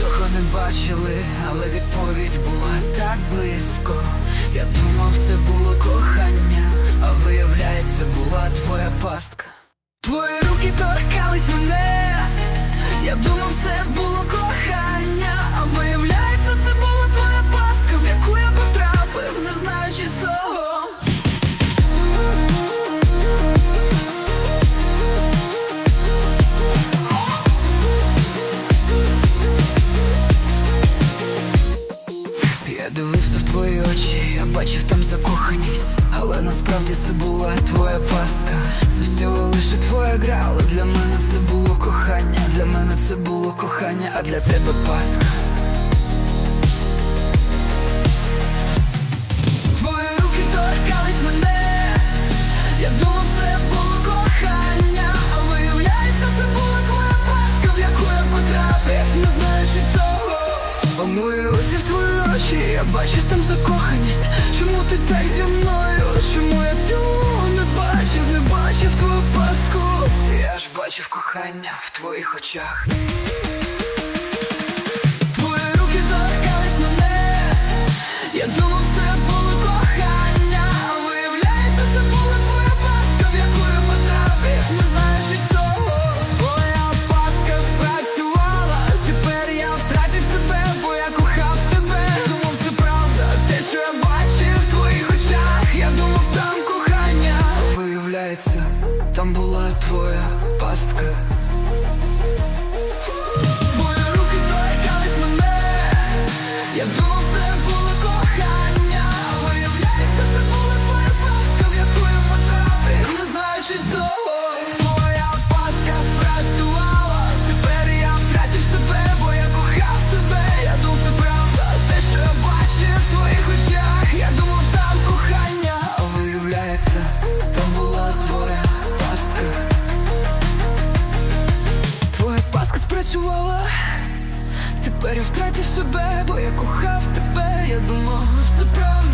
Цього не бачили, але відповідь була так близько. Я думав, це було кохання. Я дивився в твої очі, я бачив там закоханість, але насправді це була твоя пастка. Це всього лише твоя гра, але для мене це було кохання. Для мене це було кохання, а для тебе пастка. Я бачиш там закоханість. Чому ти так зі мною? Чому я цього не бачив, не бачив твою пастку? Я ж бачив кохання в твоїх очах. Твої руки торкались мене. Я думав, це було кохання, там була твоя пастка. Паска. Тепер я втратив себе, бо я кохав тебе, я думав, це правда,